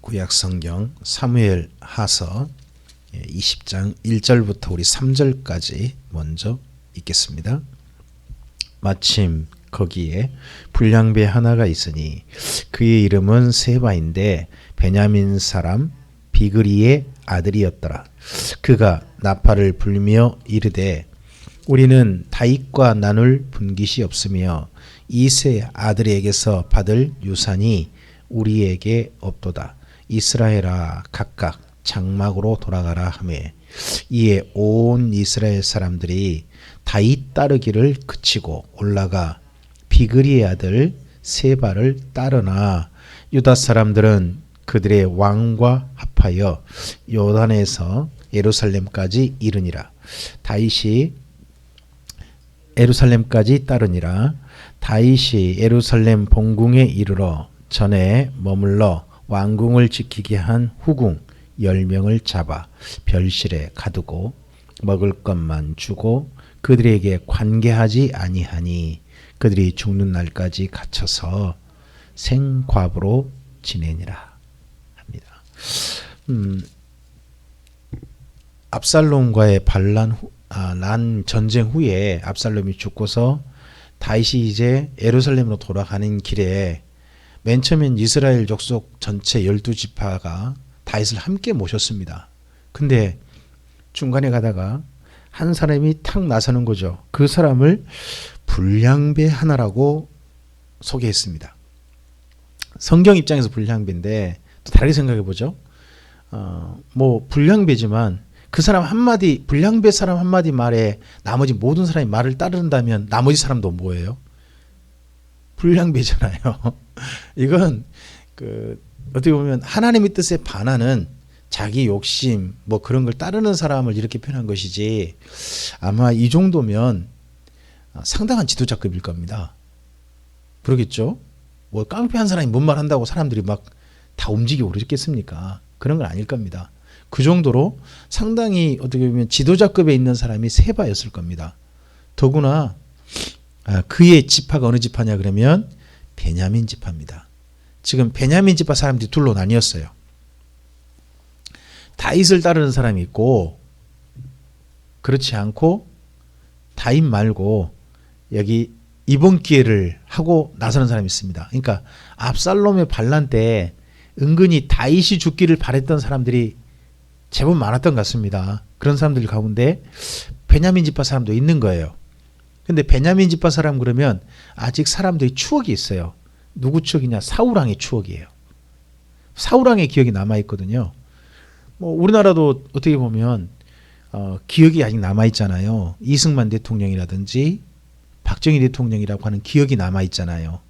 구약 성경 사무엘 하서 20장 1절부터 우리 3절까지 먼저 읽겠습니다. 마침 거기에 불량배 하나가 있으니 그의 이름은 세바인데 베냐민 사람 비그리의 아들이었더라. 그가 나팔을 불며 이르되 우리는 다윗과 나눌 분깃이 없으며 이세 아들에게서 받을 유산이 우리에게 없도다. 이스라엘아 각각 장막으로 돌아가라 하매 이에 온 이스라엘 사람들이 다윗 따르기를 그치고 올라가 비그리의 아들 세바를 따르나 유다 사람들은 그들의 왕과 합하여 요단에서 예루살렘까지 이르니라. 다윗이 예루살렘까지 따르니라. 다윗이 예루살렘 본궁에 이르러 전에 머물러 왕궁을 지키게 한 후궁 열 명을 잡아 별실에 가두고 먹을 것만 주고 그들에게 관계하지 아니하니 그들이 죽는 날까지 갇혀서 생과부로 지내니라 합니다. 음, 압살롬과의 반란 후, 아, 난 전쟁 후에 압살롬이 죽고서 다윗이 이제 예루살렘으로 돌아가는 길에 맨 처음엔 이스라엘 족속 전체 열두 지파가 다윗을 함께 모셨습니다. 근데 중간에 가다가 한 사람이 탁 나서는 거죠. 그 사람을 불량배 하나라고 소개했습니다. 성경 입장에서 불량배인데 또 다르게 생각해 보죠. 어, 뭐 불량배지만 그 사람 한마디 불량배 사람 한마디 말에 나머지 모든 사람이 말을 따른다면 나머지 사람도 뭐예요? 불량배잖아요. 이건 그 어떻게 보면 하나님의 뜻에 반하는 자기 욕심 뭐 그런 걸 따르는 사람을 이렇게 표현한 것이지 아마 이 정도면 상당한 지도자급일 겁니다. 그러겠죠? 뭐 깡패한 사람이 뭔 말 한다고 사람들이 막 다 움직이고 그러겠습니까? 그런 건 아닐 겁니다. 그 정도로 상당히 어떻게 보면 지도자급에 있는 사람이 세바였을 겁니다. 더구나 아, 그의 지파가 어느 지파냐 그러면 베냐민 지파입니다. 지금 베냐민 지파 사람들이 둘로 나뉘었어요. 다윗을 따르는 사람이 있고 그렇지 않고 다윗 말고 여기 이번 기회를 하고 나서는 사람이 있습니다. 그러니까 압살롬의 반란 때 은근히 다윗이 죽기를 바랬던 사람들이 제법 많았던 것 같습니다. 그런 사람들 가운데 베냐민 지파 사람도 있는 거예요. 근데 베냐민 지파 사람 그러면 아직 사람들이 추억이 있어요. 누구 추억이냐? 사우랑의 추억이에요. 사우랑의 기억이 남아 있거든요. 뭐 우리나라도 어떻게 보면 어, 기억이 아직 남아 있잖아요. 이승만 대통령이라든지 박정희 대통령이라고 하는 기억이 남아 있잖아요.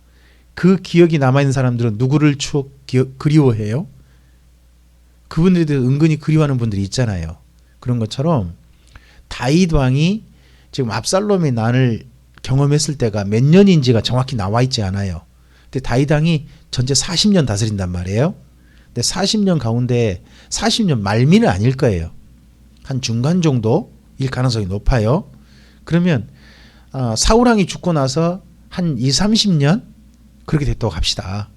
그 기억이 남아 있는 사람들은 누구를 추억 기억, 그리워해요? 그분들에 대해서 은근히 그리워하는 분들이 있잖아요. 그런 것처럼 다윗 왕이 지금 압살롬의 난을 경험했을 때가 몇 년인지가 정확히 나와 있지 않아요. 근데 다윗 왕이 전체 40년 다스린단 말이에요. 근데 40년 가운데 40년 말미는 아닐 거예요. 한 중간 정도일 가능성이 높아요. 그러면 아, 사우랑이 죽고 나서 한 2, 30년 그렇게 됐다고 합시다.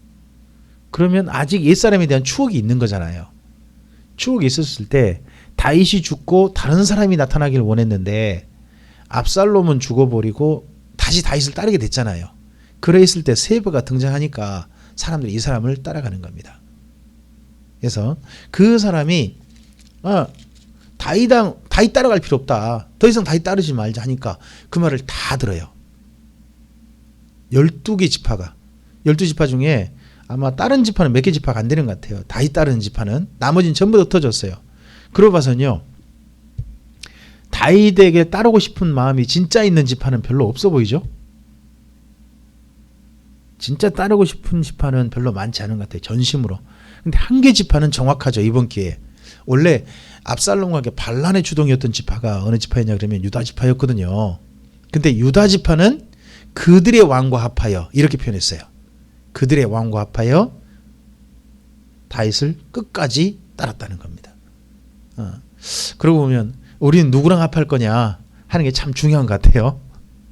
그러면 아직 옛사람에 대한 추억이 있는 거잖아요. 추억이 있었을 때 다윗이 죽고 다른 사람이 나타나길 원했는데 압살롬은 죽어버리고 다시 다윗을 따르게 됐잖아요. 그래 있을 때 세바가 등장하니까 사람들이 이 사람을 따라가는 겁니다. 그래서 그 사람이 아, 다윗당 다윗 따라갈 필요 없다. 더 이상 다윗 따르지 말자 하니까 그 말을 다 들어요. 12개 지파가 12지파 중에 아마 다른 지파는 몇 개 지파가 안 되는 것 같아요. 다윗 따르는 지파는 나머지는 전부 다 터졌어요. 그러고 봐서는요. 다윗에게 따르고 싶은 마음이 진짜 있는 지파는 별로 없어 보이죠? 진짜 따르고 싶은 지파는 별로 많지 않은 것 같아요. 전심으로. 근데 한 개 지파는 정확하죠. 이번 기회에. 원래 압살롬과 반란의 주동이었던 지파가 어느 지파였냐 그러면 유다 지파였거든요. 근데 유다 지파는 그들의 왕과 합하여 이렇게 표현했어요. 그들의 왕과 합하여 다윗을 끝까지 따랐다는 겁니다. 어. 그러고 보면 우리는 누구랑 합할 거냐 하는 게 참 중요한 것 같아요.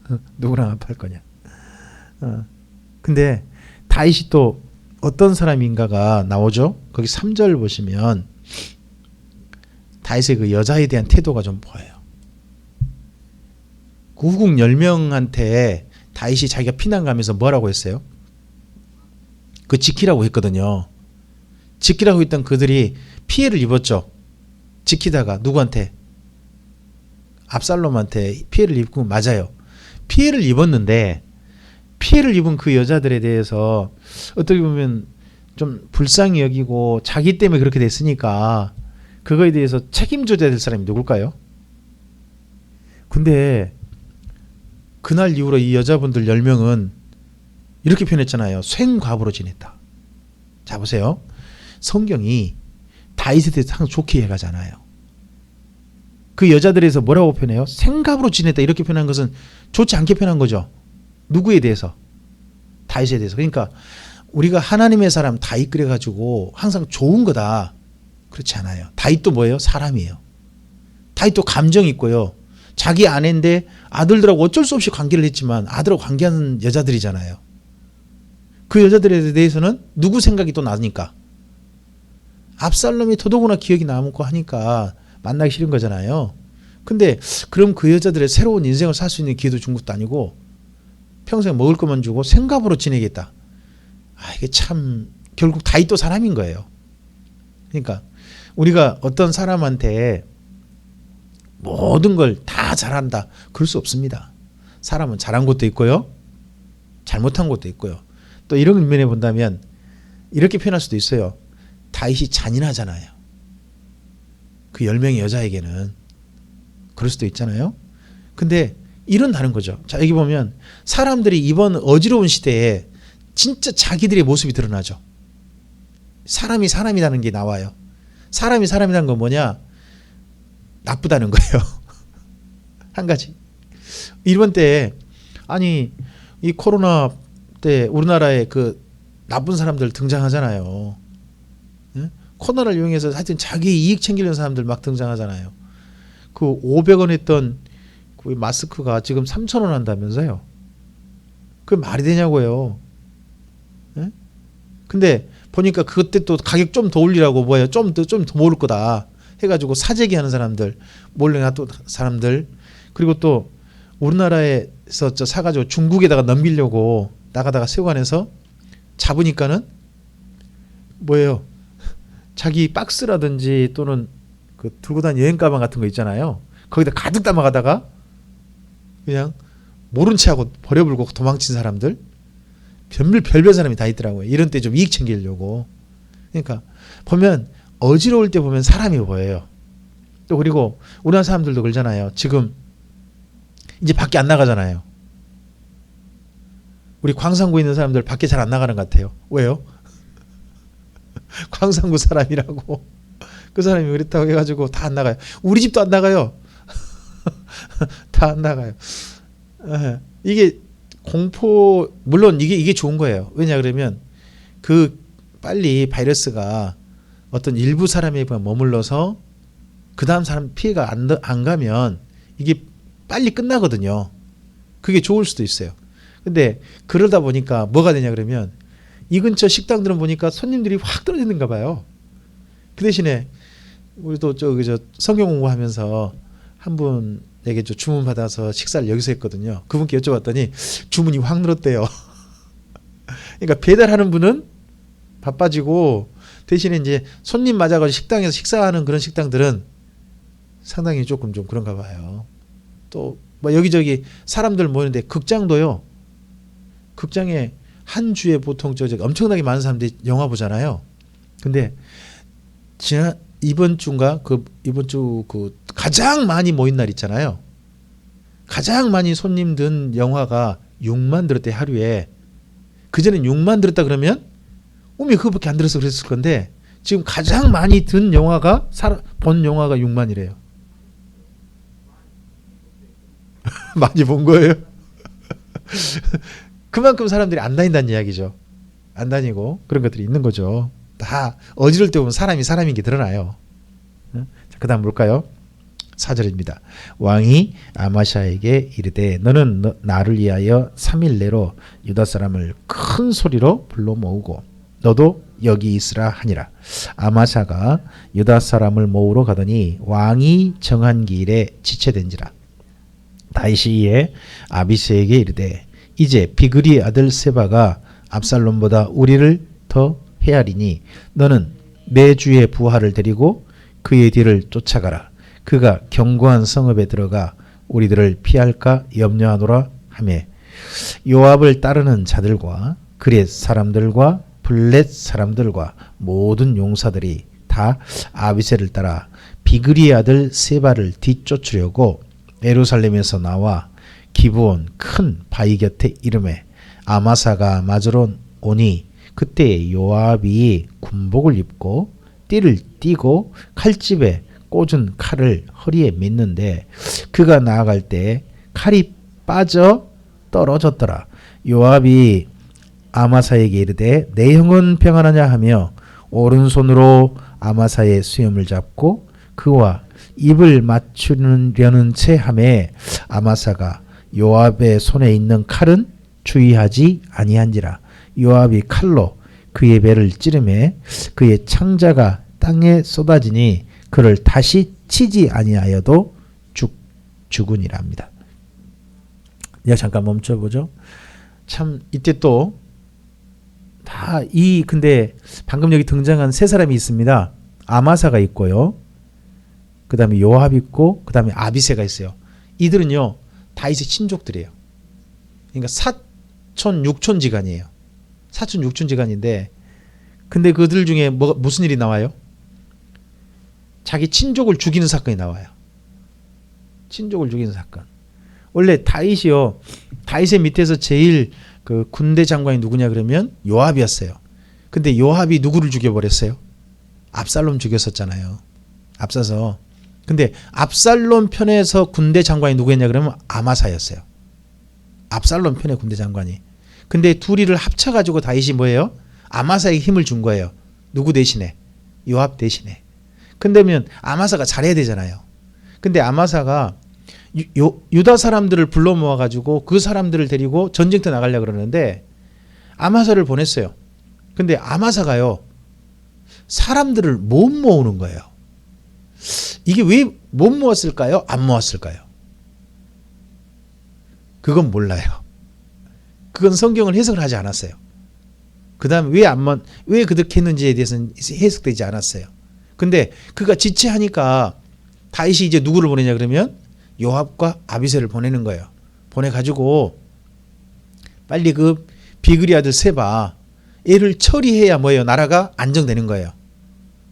어, 누구랑 합할 거냐. 어. 근데 다윗이 또 어떤 사람인가가 나오죠. 거기 3절 보시면 다윗의 그 여자에 대한 태도가 좀 보여요. 그 후궁 10명한테 다윗이 자기가 피난 가면서 뭐라고 했어요? 그 지키라고 했거든요. 지키라고 했던 그들이 피해를 입었죠. 지키다가 누구한테? 압살롬한테 피해를 입고 맞아요. 피해를 입었는데 피해를 입은 그 여자들에 대해서 어떻게 보면 좀 불쌍히 여기고 자기 때문에 그렇게 됐으니까 그거에 대해서 책임져야 될 사람이 누굴까요? 근데 그날 이후로 이 여자분들 10명은 이렇게 표현했잖아요. 생과부로 지냈다. 자 보세요. 성경이 다윗에 대해서 항상 좋게 해가잖아요. 그 여자들에서 뭐라고 표현해요? 생갑으로 지냈다 이렇게 표현한 것은 좋지 않게 표현한 거죠. 누구에 대해서? 다윗에 대해서. 그러니까 우리가 하나님의 사람 다윗 그래 가지고 항상 좋은 거다. 그렇지 않아요. 다윗도 뭐예요? 사람이에요. 다윗도 감정 있고요. 자기 아내인데 아들들하고 어쩔 수 없이 관계를 했지만 아들하고 관계하는 여자들이잖아요. 그 여자들에 대해서는 누구 생각이 또 나니까 압살롬이 더더구나 기억이 남고 하니까 만나기 싫은 거잖아요. 근데 그럼 그 여자들의 새로운 인생을 살 수 있는 기회도 준 것도 아니고 평생 먹을 것만 주고 생각으로 지내겠다. 아 이게 참 결국 다윗도 사람인 거예요. 그러니까 우리가 어떤 사람한테 모든 걸 다 잘한다. 그럴 수 없습니다. 사람은 잘한 것도 있고요. 잘못한 것도 있고요. 또 이런 면에 본다면 이렇게 표현할 수도 있어요. 다윗이 잔인하잖아요. 그 10명의 여자에게는 그럴 수도 있잖아요. 근데 이런 다른 거죠. 자, 여기 보면 사람들이 이번 어지러운 시대에 진짜 자기들의 모습이 드러나죠. 사람이 사람이라는 게 나와요. 사람이 사람이라는 건 뭐냐? 나쁘다는 거예요. 한 가지. 이번 때 아니 이 코로나 때 우리나라에 그 나쁜 사람들 등장하잖아요. 예? 코로나를 이용해서 하여튼 자기 이익 챙기려는 사람들 막 등장하잖아요. 그 500원 했던 그 마스크가 지금 3,000원 한다면서요. 그 말이 되냐고요. 예? 근데 보니까 그때 또 가격 좀 더 올리라고 뭐예요? 좀 더 좀 더 모를 거다 해가지고 사재기 하는 사람들 몰래 놔또 사람들 그리고 또 우리나라에서 저 사가지고 중국에다가 넘기려고 나가다가 세관에서 잡으니까는 뭐예요? 자기 박스라든지 또는 그 들고 다니는 여행 가방 같은 거 있잖아요. 거기다 가득 담아가다가 그냥 모른 체하고 버려불고 도망친 사람들 별별 별별 사람이 다 있더라고요. 이런 때 좀 이익 챙기려고. 그러니까 보면 어지러울 때 보면 사람이 보여요. 또 그리고 우리나라 사람들도 그러잖아요. 지금 이제 밖에 안 나가잖아요. 우리 광산구에 있는 사람들 밖에 잘 안 나가는 것 같아요. 왜요? 광산구 사람이라고 그 사람이 그랬다고 해가지고 다 안 나가요. 우리 집도 안 나가요. 다 안 나가요. 에, 이게 공포 물론 이게 이게 좋은 거예요. 왜냐 그러면 그 빨리 바이러스가 어떤 일부 사람에 머물러서 그 다음 사람 피해가 안, 안 가면 이게 빨리 끝나거든요. 그게 좋을 수도 있어요. 근데 그러다 보니까 뭐가 되냐 그러면 이 근처 식당들은 보니까 손님들이 확 떨어지는가 봐요. 그 대신에 우리도 저기 저 성경 공부하면서 한 분에게 저 주문 받아서 식사를 여기서 했거든요. 그분께 여쭤봤더니 주문이 확 늘었대요. 그러니까 배달하는 분은 바빠지고 대신에 이제 손님 맞아가지고 식당에서 식사하는 그런 식당들은 상당히 조금 좀 그런가 봐요. 또 뭐 여기저기 사람들 모이는데 극장도요. 극장에 한 주에 보통 저 엄청나게 많은 사람들이 영화 보잖아요. 근데 지난 이번 주인가 그 이번 주 그 가장 많이 모인 날 있잖아요. 가장 많이 손님 든 영화가 6만 들었대 하루에. 그전엔 6만 들었다 그러면 오미 그거밖에 안 들어서 그랬을 건데 지금 가장 많이 든 영화가 본 영화가 6만이래요. 많이 본 거예요. 그만큼 사람들이 안 다닌다는 이야기죠. 안 다니고 그런 것들이 있는 거죠. 다 어지를 때 보면 사람이 사람인 게 드러나요. 자, 그다음 볼까요? 4절입니다. 왕이 아마샤에게 이르되 너는 너, 나를 위하여 3일 내로 유다 사람을 큰 소리로 불러 모으고 너도 여기 있으라 하니라. 아마사가 유다 사람을 모으러 가더니 왕이 정한 길에 지체된지라. 다윗이 이에 아비스에게 이르되 이제 비그리 아들 세바가 압살롬보다 우리를 더 헤아리니 너는 매주의 부하를 데리고 그의 뒤를 쫓아가라. 그가 견고한 성읍에 들어가 우리들을 피할까 염려하노라 하매 요압을 따르는 자들과 그렛 사람들과 블렛 사람들과 모든 용사들이 다 아비세를 따라 비그리 아들 세바를 뒤쫓으려고 예루살렘에서 나와 기브온 큰 바위 곁에 이름에 아마사가 맞으러 오니 그때 요압이 군복을 입고 띠를 띠고 칼집에 꽂은 칼을 허리에 맸는데 그가 나아갈 때 칼이 빠져 떨어졌더라. 요압이 아마사에게 이르되 내 형은 평안하냐 하며 오른손으로 아마사의 수염을 잡고 그와 입을 맞추려는 채 함에 아마사가 요압의 손에 있는 칼은 주의하지 아니한지라 요압이 칼로 그의 배를 찌르매 그의 창자가 땅에 쏟아지니 그를 다시 치지 아니하여도 죽 죽으니랍니다. 야 잠깐 멈춰 보죠. 참 이때 또 다 이 근데 방금 여기 등장한 세 사람이 있습니다. 아마사가 있고요. 그 다음에 요압 있고 그 다음에 아비세가 있어요. 이들은요 다윗의 친족들이에요. 그러니까 사촌 육촌 지간이에요. 사촌 육촌 지간인데 근데 그들 중에 뭐 무슨 일이 나와요? 자기 친족을 죽이는 사건이 나와요. 친족을 죽이는 사건. 원래 다윗이요. 다윗의 밑에서 제일 그 군대 장관이 누구냐 그러면 요압이었어요. 근데 요압이 누구를 죽여버렸어요? 압살롬 죽였었잖아요. 앞서서. 근데 압살롬 편에서 군대 장관이 누구였냐 그러면 아마사였어요. 압살롬 편의 군대 장관이. 근데 둘이를 합쳐가지고 다윗이 뭐예요? 아마사에게 힘을 준 거예요. 누구 대신에? 요압 대신에. 근데면 아마사가 잘해야 되잖아요. 근데 아마사가 유, 요, 유다 사람들을 불러 모아 가지고 그 사람들을 데리고 전쟁터 나가려 그러는데 아마사를 보냈어요. 근데 아마사가요. 사람들을 못 모으는 거예요. 이게 왜 못 모았을까요? 안 모았을까요? 그건 몰라요. 그건 성경을 해석을 하지 않았어요. 그 다음에 왜안 왜 그렇게 했는지에 대해서는 해석되지 않았어요. 근데 그가 지체하니까 다윗이 이제 누구를 보내냐 그러면 요압과 아비세를 보내는 거예요. 보내 가지고 빨리 그 비그리 아들 세바 얘를 처리해야 뭐예요? 나라가 안정되는 거예요.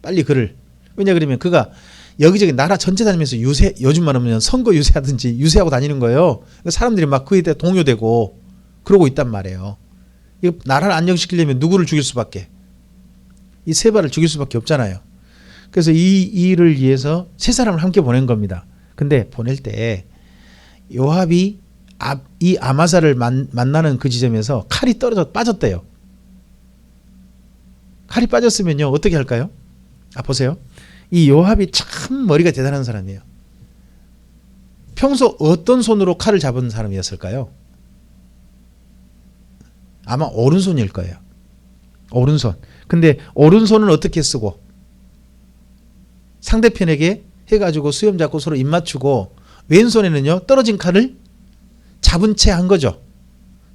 빨리 그를 왜냐 그러면 그가 여기저기 나라 전체 다니면서 유세 요즘 말하면 선거 유세하든지 유세하고 다니는 거예요. 사람들이 막 그에 대해 동요되고 그러고 있단 말이에요. 이 나라를 안정시키려면 누구를 죽일 수밖에 이 세바를 죽일 수밖에 없잖아요. 그래서 이 일을 위해서 세 사람을 함께 보낸 겁니다. 근데 보낼 때 요압이 아, 이 아마사를 만, 만나는 그 지점에서 칼이 떨어져 빠졌대요. 칼이 빠졌으면요 어떻게 할까요? 아 보세요. 이 요압이 참 머리가 대단한 사람이에요. 평소 어떤 손으로 칼을 잡은 사람이었을까요? 아마 오른손일 거예요. 오른손. 근데 오른손은 어떻게 쓰고 상대편에게 해가지고 수염 잡고 서로 입 맞추고 왼손에는요 떨어진 칼을 잡은 채 한 거죠.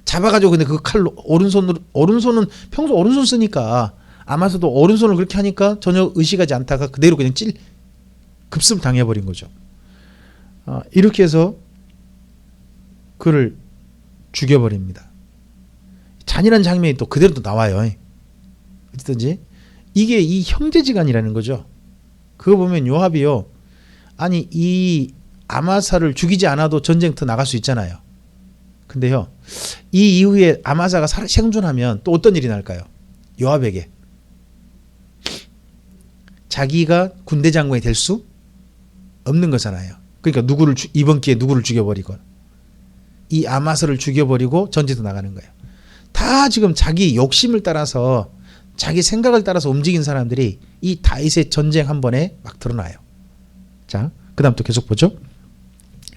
잡아가지고 근데 그 칼로 오른손으로 오른손은 평소 오른손 쓰니까 아마서도 오른손을 그렇게 하니까 전혀 의식하지 않다가 그대로 그냥 찔 급습 당해버린 거죠. 아, 이렇게 해서 그를 죽여버립니다. 잔인한 장면이 또 그대로 또 나와요. 어쨌든지 이게 이 형제지간이라는 거죠. 그거 보면 요압이요. 아니 이 아마사를 죽이지 않아도 전쟁터 나갈 수 있잖아요. 근데요. 이 이후에 아마사가 생존하면 또 어떤 일이 날까요? 요압에게 자기가 군대 장관이 될 수 없는 거잖아요. 그러니까 누구를 이번 기회에 누구를 죽여버리고 이 아마사를 죽여버리고 전쟁터 나가는 거예요. 다 지금 자기 욕심을 따라서 자기 생각을 따라서 움직인 사람들이 이 다윗의 전쟁 한 번에 막 드러나요. 자, 그다음 또 계속 보죠.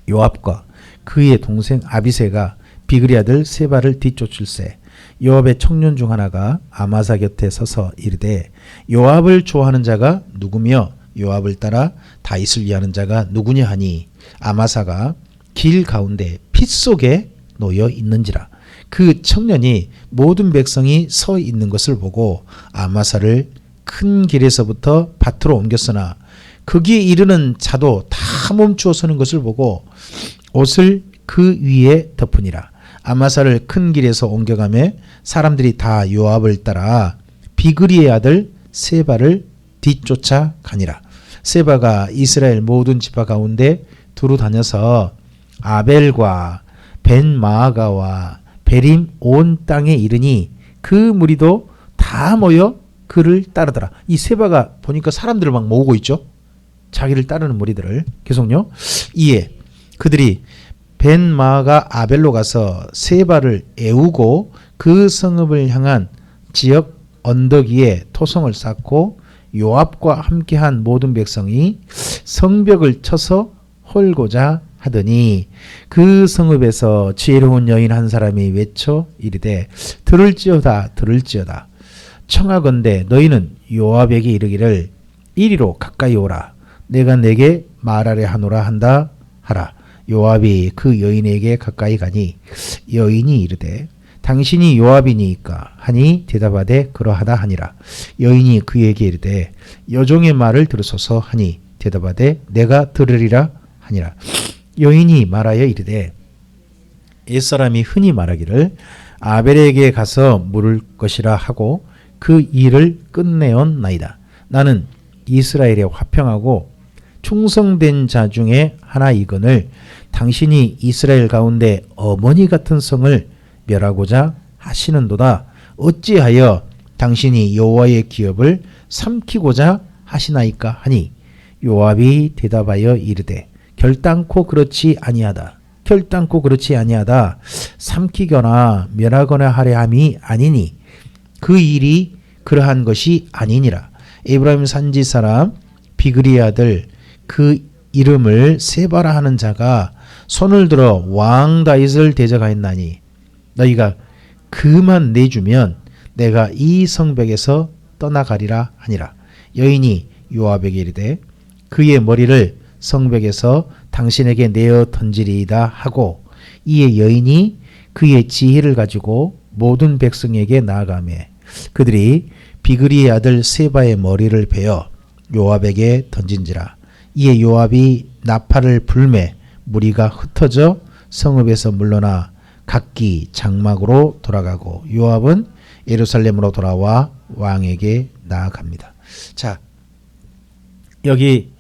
요압과 그의 동생 아비세가 비그리 아들 세바를 뒤쫓을세 요압의 청년 중 하나가 아마사 곁에 서서 이르되 요압을 좋아하는 자가 누구며 요압을 따라 다윗을 위하는 자가 누구냐 하니 아마사가 길 가운데 핏 속에 놓여 있는지라. 그 청년이 모든 백성이 서 있는 것을 보고 아마사를 큰 길에서부터 밭으로 옮겼으나 거기에 이르는 자도 다 멈추어 서는 것을 보고 옷을 그 위에 덮으니라 아마사를 큰 길에서 옮겨가매 사람들이 다 요압을 따라 비그리의 아들 세바를 뒤쫓아 가니라 세바가 이스라엘 모든 지파 가운데 두루 다녀서 아벨과 벤마아가와 베림 온 땅에 이르니 그 무리도 다 모여 그를 따르더라. 이 세바가 보니까 사람들을 막 모으고 있죠. 자기를 따르는 무리들을 계속요. 이에 그들이 벤마아가 아벨로 가서 세바를 애우고 그 성읍을 향한 지역 언덕 위에 토성을 쌓고 요압과 함께한 모든 백성이 성벽을 쳐서 헐고자 하더니 그 성읍에서 지혜로운 여인 한 사람이 외쳐 이르되 들을지어다 들을지어다. 청하건대 너희는 요압에게 이르기를 이리로 가까이 오라. 내가 내게 말하려 하노라 한다 하라 요압이 그 여인에게 가까이 가니 여인이 이르되 당신이 요압이니까 하니 대답하되 그러하다 하니라 여인이 그에게 이르되 여종의 말을 들으소서 하니 대답하되 내가 들으리라 하니라 여인이 말하여 이르되 옛사람이 흔히 말하기를 아벨에게 가서 물을 것이라 하고 그 일을 끝내었나이다. 나는 이스라엘에 화평하고 충성된 자 중에 하나이거늘 당신이 이스라엘 가운데 어머니 같은 성을 멸하고자 하시는도다. 어찌하여 당신이 여호와의 기업을 삼키고자 하시나이까 하니 요압이 대답하여 이르되 결단코 그렇지 아니하다. 결단코 그렇지 아니하다. 삼키거나 멸하거나 하려 함이 아니니 그 일이 그러한 것이 아니니라. 에브라임 산지 사람 비그리 아들 그 이름을 세바라 하는 자가 손을 들어 왕 다윗을 대적하였나니 너희가 그만 내주면 내가 이 성벽에서 떠나가리라 하니라. 여인이 요압에게 이르되 그의 머리를 성벽에서 당신에게 내어 던지리이다 하고 이에 여인이 그의 지혜를 가지고 모든 백성에게 나아가매 그들이 비그리의 아들 세바의 머리를 베어 요압에게 던진지라 이에 요압이 나팔을 불매 무리가 흩어져 성읍에서 물러나 각기 장막으로 돌아가고 요압은 예루살렘으로 돌아와 왕에게 나아갑니다. 자 여기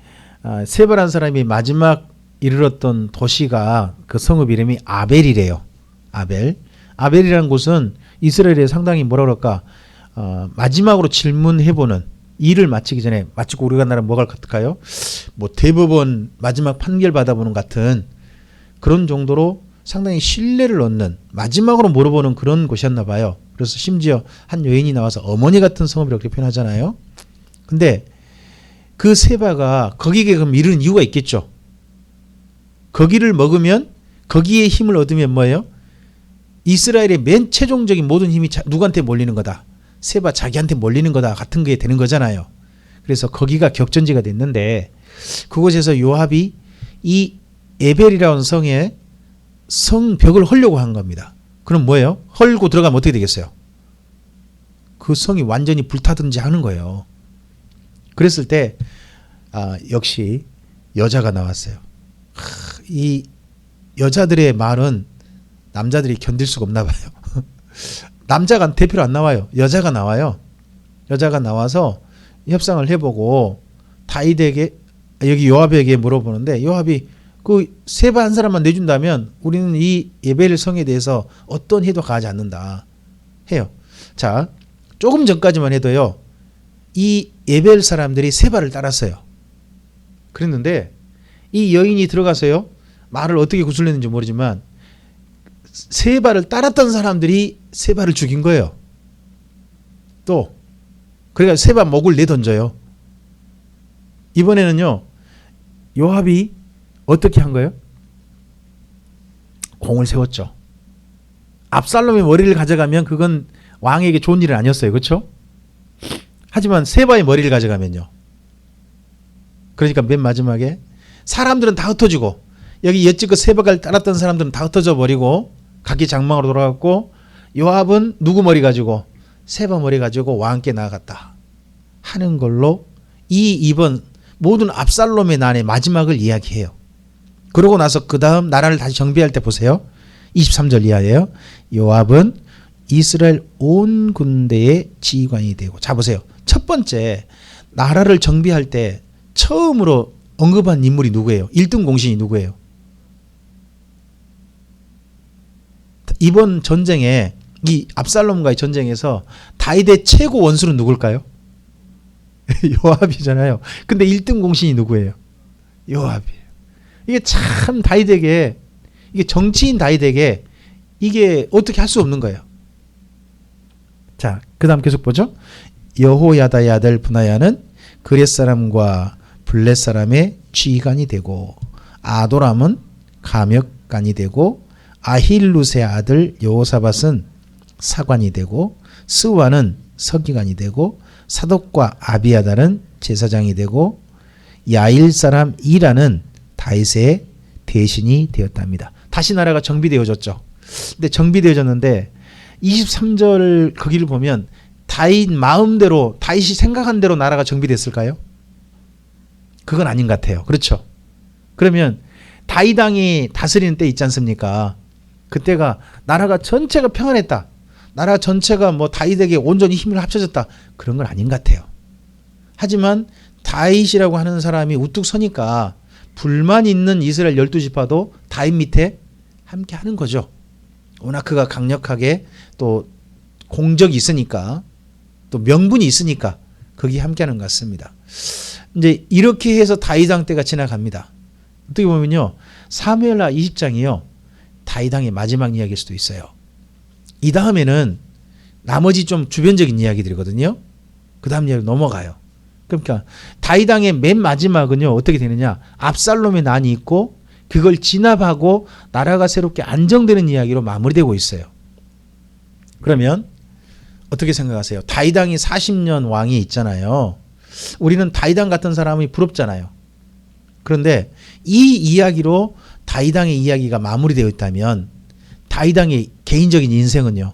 아, 세바란 사람이 마지막 이르렀던 도시가 그 성읍 이름이 아벨이래요. 아벨. 아벨이라는 곳은 이스라엘에 상당히 뭐라 그럴까 어, 마지막으로 질문해보는 일을 마치기 전에 마치고 우리가 나라 뭐가 같을까요? 뭐 대법원 마지막 판결 받아보는 같은 그런 정도로 상당히 신뢰를 얻는 마지막으로 물어보는 그런 곳이었나 봐요. 그래서 심지어 한 여인이 나와서 어머니 같은 성읍이라고 표현하잖아요. 근데 그 세바가 거기에 그럼 이르는 이유가 있겠죠. 거기를 먹으면 거기에 힘을 얻으면 뭐예요? 이스라엘의 맨 최종적인 모든 힘이 자- 누구한테 몰리는 거다. 세바 자기한테 몰리는 거다 같은 게 되는 거잖아요. 그래서 거기가 격전지가 됐는데 그곳에서 요압이 이 에벨이라는 성에 성벽을 헐려고 한 겁니다. 그럼 뭐예요? 헐고 들어가면 어떻게 되겠어요? 그 성이 완전히 불타든지 하는 거예요. 그랬을 때 아, 역시 여자가 나왔어요. 하, 이 여자들의 말은 남자들이 견딜 수가 없나 봐요. 남자가 대표로 안 나와요. 여자가 나와요. 여자가 나와서 협상을 해보고 다윗에게 여기 요압에게 물어보는데 요압이 그 세바 한 사람만 내준다면 우리는 이 예벨 성에 대해서 어떤 해도 가하지 않는다 해요. 자 조금 전까지만 해도요 이 예벨 사람들이 세바를 따랐어요. 그랬는데 이 여인이 들어가서요 말을 어떻게 구슬렸는지 모르지만 세바를 따랐던 사람들이 세바를 죽인 거예요. 또 그러니까 세바 목을 내던져요. 이번에는요 요압이 어떻게 한 거예요? 공을 세웠죠. 압살롬의 머리를 가져가면 그건 왕에게 좋은 일은 아니었어요. 그렇죠? 하지만 세바의 머리를 가져가면요. 그러니까 맨 마지막에 사람들은 다 흩어지고 여기 여지껏 세바를 따랐던 사람들은 다 흩어져 버리고 각기 장막으로 돌아갔고 요압은 누구 머리 가지고 세바 머리 가지고 왕께 나아갔다 하는 걸로 이 이번 모든 압살롬의 난의 마지막을 이야기해요. 그러고 나서 그 다음 나라를 다시 정비할 때 보세요. 23절 이하예요. 요압은 이스라엘 온 군대의 지휘관이 되고 자 보세요. 첫 번째 나라를 정비할 때 처음으로 언급한 인물이 누구예요? 1등 공신이 누구예요? 이번 전쟁에 이 압살롬과의 전쟁에서 다윗의 최고 원수는 누굴까요? 요압이잖아요. 근데 1등 공신이 누구예요? 요압이에요. 이게 참 다윗에게 이게 정치인 다윗에게 이게 어떻게 할 수 없는 거예요. 자, 그다음 계속 보죠. 여호야다의 아들 분하야는 그렛 사람과 블렛 사람의 지휘관이 되고 아도람은 감역관이 되고 아힐루스의 아들 여호사밧은 사관이 되고 스와는 서기관이 되고 사독과 아비아달은 제사장이 되고 야일 사람 이라는 다윗의 대신이 되었답니다. 다시 나라가 정비되어졌죠. 근데 정비되어졌는데 23절 거기를 보면 다윗 마음대로 다윗이 생각한 대로 나라가 정비됐을까요? 그건 아닌 것 같아요. 그렇죠? 그러면 다윗 왕이 다스리는 때 있지 않습니까? 그때가 나라가 전체가 평안했다. 나라 전체가 뭐 다윗에게 온전히 힘을 합쳐졌다. 그런 건 아닌 것 같아요. 하지만 다윗이라고 하는 사람이 우뚝 서니까 불만 있는 이스라엘 열두 지파도 다윗 밑에 함께 하는 거죠. 워낙 그가 강력하게 또 공적이 있으니까 또 명분이 있으니까 거기 함께 하는 것 같습니다. 이제 이렇게 해서 다윗 왕 때가 지나갑니다. 어떻게 보면요. 사무엘하 20장이요. 다윗왕의 마지막 이야기일 수도 있어요. 이 다음에는 나머지 좀 주변적인 이야기들이거든요. 그 다음 이야기 넘어가요. 그러니까 다윗왕의 맨 마지막은요. 어떻게 되느냐. 압살롬의 난이 있고 그걸 진압하고 나라가 새롭게 안정되는 이야기로 마무리되고 있어요. 그러면 어떻게 생각하세요? 다윗왕이 40년 왕이 있잖아요. 우리는 다윗왕 같은 사람이 부럽잖아요. 그런데 이 이야기로 다윗왕의 이야기가 마무리되어 있다면 다윗왕의 개인적인 인생은요.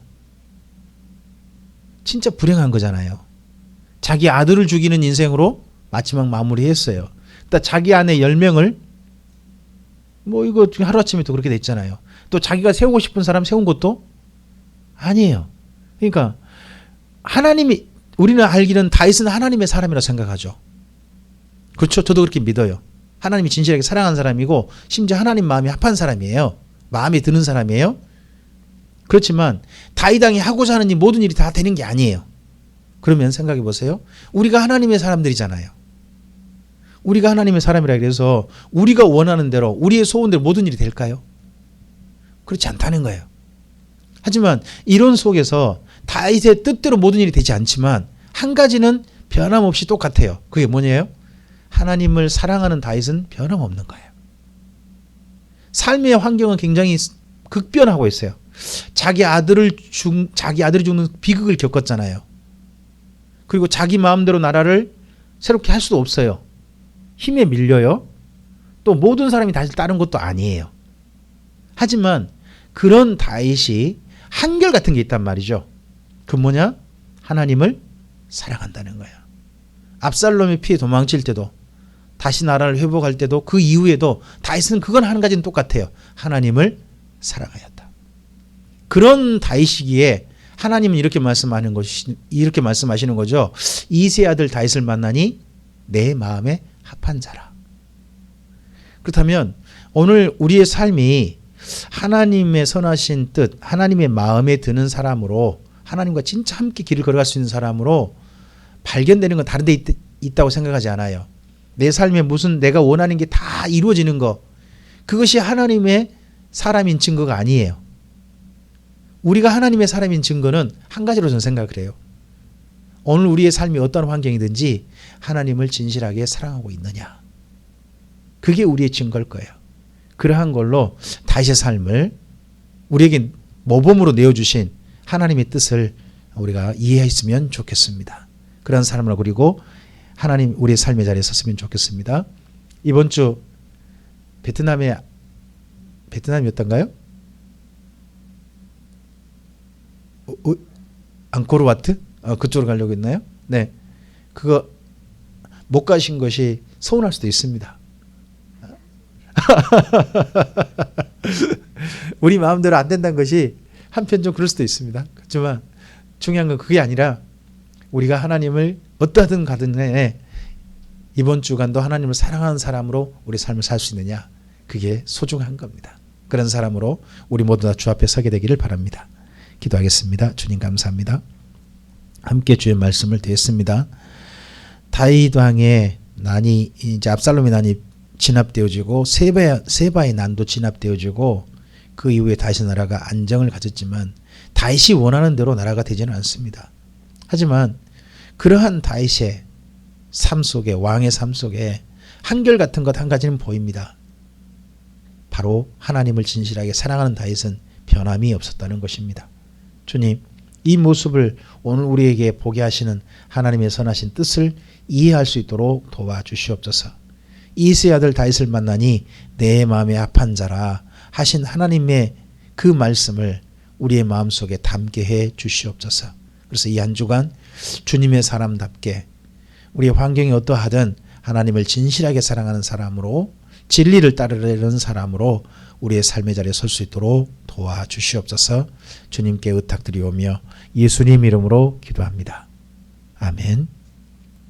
진짜 불행한 거잖아요. 자기 아들을 죽이는 인생으로 마지막 마무리했어요. 그러니까 자기 아내 10명을 뭐 이거 하루아침에 또 그렇게 됐잖아요. 또 자기가 세우고 싶은 사람 세운 것도 아니에요. 그러니까 하나님이 우리는 알기는 다윗은 하나님의 사람이라 생각하죠. 그렇죠. 저도 그렇게 믿어요. 하나님이 진실하게 사랑하는 사람이고 심지어 하나님 마음이 합한 사람이에요. 마음에 드는 사람이에요. 그렇지만 다윗왕이 하고자 하는 이 모든 일이 다 되는 게 아니에요. 그러면 생각해 보세요. 우리가 하나님의 사람들이잖아요. 우리가 하나님의 사람이라 그래서 우리가 원하는 대로 우리의 소원대로 모든 일이 될까요? 그렇지 않다는 거예요. 하지만 이론 속에서 다윗의 뜻대로 모든 일이 되지 않지만 한 가지는 변함없이 똑같아요. 그게 뭐냐요? 하나님을 사랑하는 다윗은 변함없는 거예요. 삶의 환경은 굉장히 극변하고 있어요. 자기 아들을 죽 자기 아들이 죽는 비극을 겪었잖아요. 그리고 자기 마음대로 나라를 새롭게 할 수도 없어요. 힘에 밀려요. 또 모든 사람이 다시 따른 것도 아니에요. 하지만 그런 다윗이 한결 같은 게 있단 말이죠. 그 뭐냐? 하나님을 사랑한다는 거야. 압살롬이 피해 도망칠 때도 다시 나라를 회복할 때도 그 이후에도 다윗은 그건 한 가지는 똑같아요. 하나님을 사랑하였다. 그런 다윗이기에 하나님은 이렇게 말씀하는 것이 이렇게 말씀하시는 거죠. 이세 아들 다윗을 만나니 내 마음에 합한 자라. 그렇다면 오늘 우리의 삶이 하나님의 선하신 뜻, 하나님의 마음에 드는 사람으로 하나님과 진짜 함께 길을 걸어갈 수 있는 사람으로 발견되는 건 다른 데 있, 있다고 생각하지 않아요. 내 삶에 무슨 내가 원하는 게 다 이루어지는 거 그것이 하나님의 사람인 증거가 아니에요. 우리가 하나님의 사람인 증거는 한 가지로 저는 생각을 해요. 오늘 우리의 삶이 어떤 환경이든지 하나님을 진실하게 사랑하고 있느냐. 그게 우리의 증거일 거예요. 그러한 걸로 다윗의 삶을 우리에게 모범으로 내어주신 하나님의 뜻을 우리가 이해했으면 좋겠습니다. 그런 삶을 그리고 하나님 우리의 삶의 자리에 섰으면 좋겠습니다. 이번 주 베트남에 베트남이었던가요? 어, 어, 앙코르와트? 어, 그쪽으로 가려고 했나요? 네. 그거 못 가신 것이 서운할 수도 있습니다. 우리 마음대로 안 된다는 것이 한편 좀 그럴 수도 있습니다. 그렇지만 중요한 건 그게 아니라 우리가 하나님을 어떠하든 가든 간에 이번 주간도 하나님을 사랑하는 사람으로 우리 삶을 살 수 있느냐 그게 소중한 겁니다. 그런 사람으로 우리 모두 다 주 앞에 서게 되기를 바랍니다. 기도하겠습니다. 주님 감사합니다. 함께 주의 말씀을 드렸습니다. 다윗 왕의 난이 이제 압살롬의 난이 진압되어지고 세바 세바의 난도 진압되어지고 그 이후에 다윗의 나라가 안정을 가졌지만 다윗이 원하는 대로 나라가 되지는 않습니다. 하지만 그러한 다윗의 삶 속에 왕의 삶 속에 한결 같은 것 한 가지는 보입니다. 바로 하나님을 진실하게 사랑하는 다윗은 변함이 없었다는 것입니다. 주님, 이 모습을 오늘 우리에게 보게 하시는 하나님의 선하신 뜻을 이해할 수 있도록 도와주시옵소서. 이세 아들 다윗을 만나니 내 마음에 합한 자라 하신 하나님의 그 말씀을 우리의 마음속에 담게 해 주시옵소서. 그래서 이 한 주간 주님의 사람답게 우리의 환경이 어떠하든 하나님을 진실하게 사랑하는 사람으로 진리를 따르려는 사람으로 우리의 삶의 자리에 설 수 있도록 도와주시옵소서 주님께 의탁드리오며 예수님 이름으로 기도합니다. 아멘.